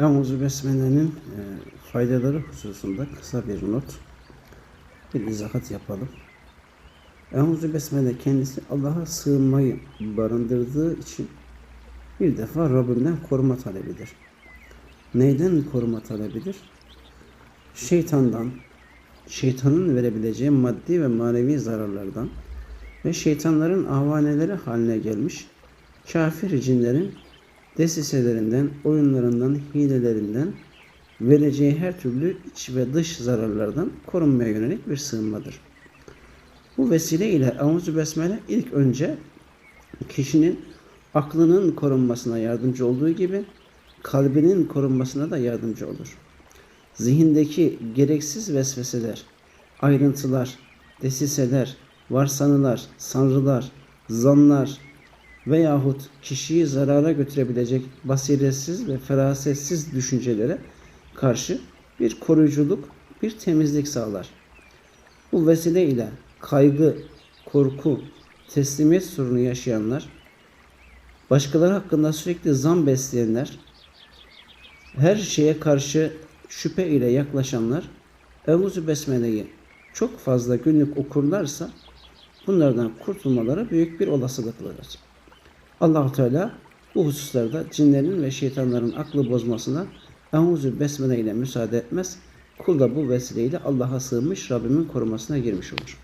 Euzu Besmele'nin e, faydaları hususunda kısa bir not, bir izahat yapalım. Euzu Besmele kendisi Allah'a sığınmayı barındırdığı için bir defa Rabbinden koruma talebidir. Neyden koruma talebidir? Şeytandan, şeytanın verebileceği maddi ve manevi zararlardan ve şeytanların avaneleri haline gelmiş kafir cinlerin desiselerinden, oyunlarından, hilelerinden vereceği her türlü iç ve dış zararlardan korunmaya yönelik bir sığınmadır. Bu vesile ile Euzu Besmele ilk önce kişinin aklının korunmasına yardımcı olduğu gibi kalbinin korunmasına da yardımcı olur. Zihindeki gereksiz vesveseler, ayrıntılar, desiseler, varsanılar, sanrılar, zanlar veyahut kişiyi zarara götürebilecek basiretsiz ve ferasetsiz düşüncelere karşı bir koruyuculuk, bir temizlik sağlar. Bu vesile ile kaygı, korku, teslimiyet sorunu yaşayanlar, başkaları hakkında sürekli zan besleyenler, her şeye karşı şüphe ile yaklaşanlar Evuzu Besmele'yi çok fazla günlük okurlarsa bunlardan kurtulmaları büyük bir olasılıklıdır. Allahu Teala bu hususlarda cinlerin ve şeytanların aklı bozmasına Eûzü Besmele ile müsaade etmez. Kul da bu vesileyle Allah'a sığınmış Rabbimin korumasına girmiş olur.